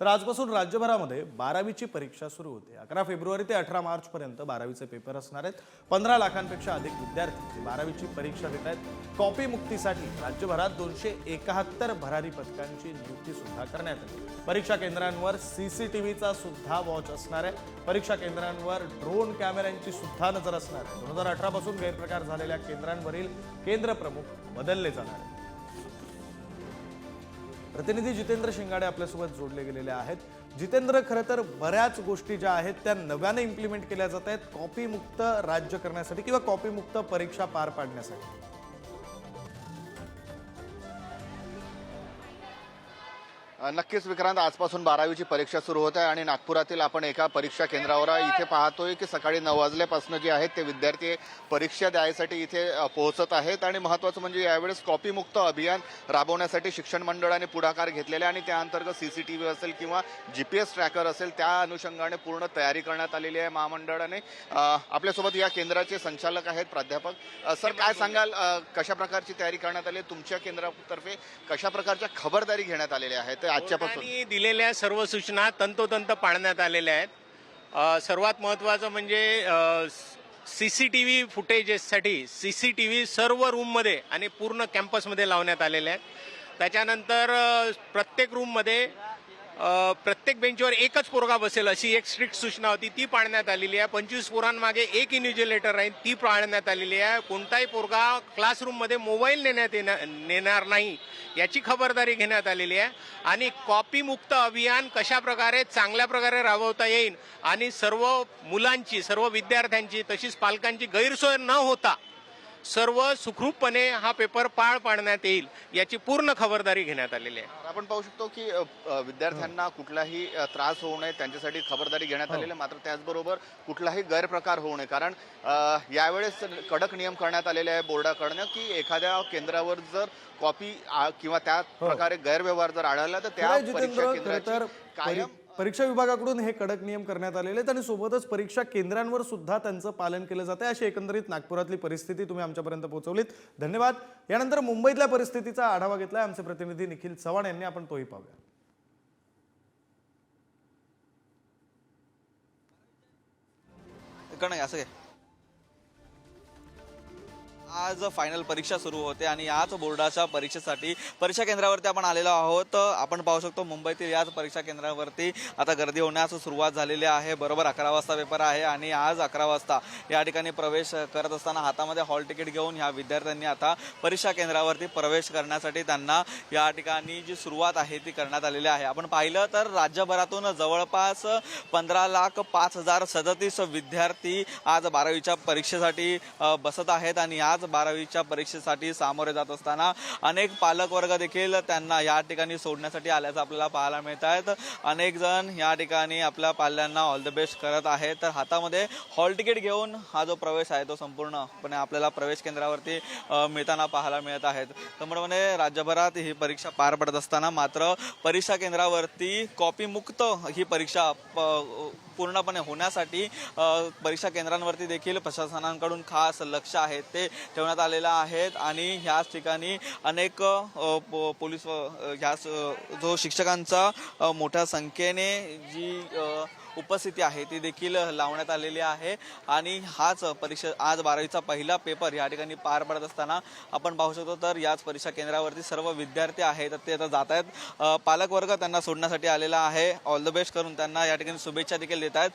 तर आजपासून राज्यभरामध्ये बारावीची परीक्षा सुरू होते. अकरा फेब्रुवारी ते अठरा मार्चपर्यंत बारावीचे पेपर असणार आहेत. पंधरा लाखांपेक्षा अधिक विद्यार्थी बारावीची परीक्षा देत आहेत कॉपी मुक्तीसाठी राज्यभरात दोनशे एकाहत्तर भरारी पथकांची नियुक्ती सुद्धा करण्यात आली. परीक्षा केंद्रांवर सीसीटीव्हीचा सुद्धा वॉच असणार आहे. परीक्षा केंद्रांवर ड्रोन कॅमेऱ्यांची सुद्धा नजर असणार आहे. दोन हजार अठरापासून गैरप्रकार झालेल्या केंद्रांवरील केंद्र प्रमुख बदलले जाणार आहेत. प्रतिनिधी जितेंद्र शिंगाडे आपल्यासोबत जोडले गेलेले आहेत. जितेंद्र खरं तर बऱ्याच गोष्टी ज्या आहेत त्या नव्याने इम्प्लिमेंट केल्या जात आहेत. कॉपी मुक्त राज्य करण्यासाठी किंवा कॉपी मुक्त परीक्षा पार पाडण्यासाठी. नक्कीच विक्रांत आजपासून बारावीची परीक्षा सुरू होत आहे आणि नागपुरातील आपण एका परीक्षा केंद्रावर. इथे पाहतोय की सकाळी नऊ वाजल्यापासून जे आहेत ते विद्यार्थी परीक्षा द्यायसाठी इथे पोहोचत आहेत. आणि महत्वाचं म्हणजे यावेळेस कॉपीमुक्त अभियान राबवण्यासाठी शिक्षण मंडळाने पुढाकार घेतलेला आहे आणि त्या अंतर्गत सीसीटीव्ही असेल किंवा जीपीएस ट्रॅकर असेल त्या अनुषंगाने पूर्ण तयारी करण्यात आलेली आहे महामंडळाने. आपल्यासोबत या केंद्राचे संचालक आहेत प्राध्यापक. सर काय सांगाल? कशा प्रकारची तयारी करण्यात आली आहे? तुमच्या केंद्रातर्फे कशा प्रकारच्या खबरदारी घेण्यात आलेल्या आहेत? ते आजच्यापासून. दिलेल्या सर्व सूचना तंतोतंत पाळण्यात आलेल्या आहेत. सर्वात महत्त्वाचं म्हणजे सी सी टी व्ही फुटेजेससाठी सी सी टी व्ही सर्व रूममध्ये आणि पूर्ण कॅम्पसमध्ये लावण्यात आलेले आहेत. त्याच्यानंतर प्रत्येक रूममध्ये प्रत्येक बेंचवर एकच पोरगा बसेल अशी एक स्ट्रिक्ट सूचना होती. ती पाळण्यात आलेली आहे. पंचवीस पोरांमागे एक इन्व्हिज्युलेटर राहील ती पाळण्यात आलेली आहे. कोणताही पोरगा क्लासरूममध्ये मोबाईल नेण्यात येणार नेणार नाही याची खबरदारी घेण्यात आलेली आहे. आणि कॉपीमुक्त अभियान कशा प्रकारे चांगल्या प्रकारे राबवता येईल आणि सर्व मुलांची सर्व विद्यार्थ्यांची तशीच पालकांची गैरसोय न होता सर्व सुखरूपपणे हा पेपर पार पाडण्यात येईल याची पूर्ण खबरदारी घेण्यात आलेली आहे. आपण पाहू शकतो की विद्यार्थ्यांना कुठलाही त्रास होऊ नये त्यांच्यासाठी खबरदारी घेण्यात आलेली आहे. मात्र त्याचबरोबर कुठलाही गैरप्रकार होऊ नये. कारण यावेळेस कडक नियम करण्यात आलेले आहे बोर्डाकडनं की एखाद्या केंद्रावर जर कॉपी किंवा त्या प्रकारे गैरव्यवहार जर आढळला तर त्या परीक्षा केंद्राची कायम परीक्षा विभागाकडून हे कडक नियम करण्यात आलेले आहेत आणि सोबतच परीक्षा केंद्रांवर सुद्धा त्यांचं पालन केलं जातं अशी एकंदरीत नागपुरातली परिस्थिती तुम्ही आमच्यापर्यंत पोहोचवलीत. धन्यवाद. यानंतर मुंबईतल्या परिस्थितीचा आढावा घेतलाय आमचे प्रतिनिधी निखिल चव्हाण यांनी. आपण तोही पाहूया. नाही असं काय आज फायनल परीक्षा सुरू होते आणि याच बोर्डाच्या परीक्षेसाठी परीक्षा केंद्रावरती आपण आलेलो आहोत. आपण पाहू शकतो मुंबईतील याच परीक्षा केंद्रावरती आता गर्दी होण्यास सुरुवात झालेली आहे. बरोबर अकरा वाजता पेपर आहे आणि आज अकरा वाजता या ठिकाणी प्रवेश करत असताना हातामध्ये हॉल तिकीट घेऊन ह्या विद्यार्थ्यांनी आता परीक्षा केंद्रावरती प्रवेश करण्यासाठी त्यांना या ठिकाणी जी सुरुवात आहे ती करण्यात आलेली आहे. आपण पाहिलं तर राज्यभरातून जवळपास पंधरा लाख पाच हजार सदतीस विद्यार्थी आज बारावीच्या परीक्षेसाठी बसत आहेत आणि आज बारावीच्या परीक्षेसाठी सामोरे जात असताना अनेक पालक वर्ग देखील त्यांना या ठिकाणी सोडण्यासाठी आल्याचं आपल्याला पाहायला मिळत आहेत. अनेक जण या ठिकाणी आपल्या पाल्यांना ऑल द बेस्ट करत आहेत. तर हातामध्ये हॉल तिकीट घेऊन हा जो प्रवेश आहे तो संपूर्णपणे आपल्याला प्रवेश केंद्रावरती मिळताना पाहायला मिळत आहेत. त्यामुळे राज्यभरात ही परीक्षा पार पडत असताना मात्र परीक्षा केंद्रावरती कॉपीमुक्त ही परीक्षा प- पूर्णपणे होण्यासाठी परीक्षा केंद्रांवरती देखील प्रशासनांकडून खास लक्ष आहे. ते ठेवण्यात आलेल्या आहेत आणि ह्याच ठिकाणी अनेक पो- पोलीस व ह्याच जो शिक्षकांचा मोठ्या संख्येने जी उपस्थिती आहे ती देखील लावण्यात आलेली आहे. आणि हाच परीक्षा आज बारावीचा पहिला पेपर या ठिकाणी पार पडत असताना आपण पाहू शकतो. तर याच परीक्षा केंद्रावरती सर्व विद्यार्थी आहेत. ते आता जात आहेत. पालकवर्ग त्यांना सोडण्यासाठी आलेला आहे. ऑल द बेस्ट करून त्यांना या ठिकाणी शुभेच्छा देखील देत आहेत.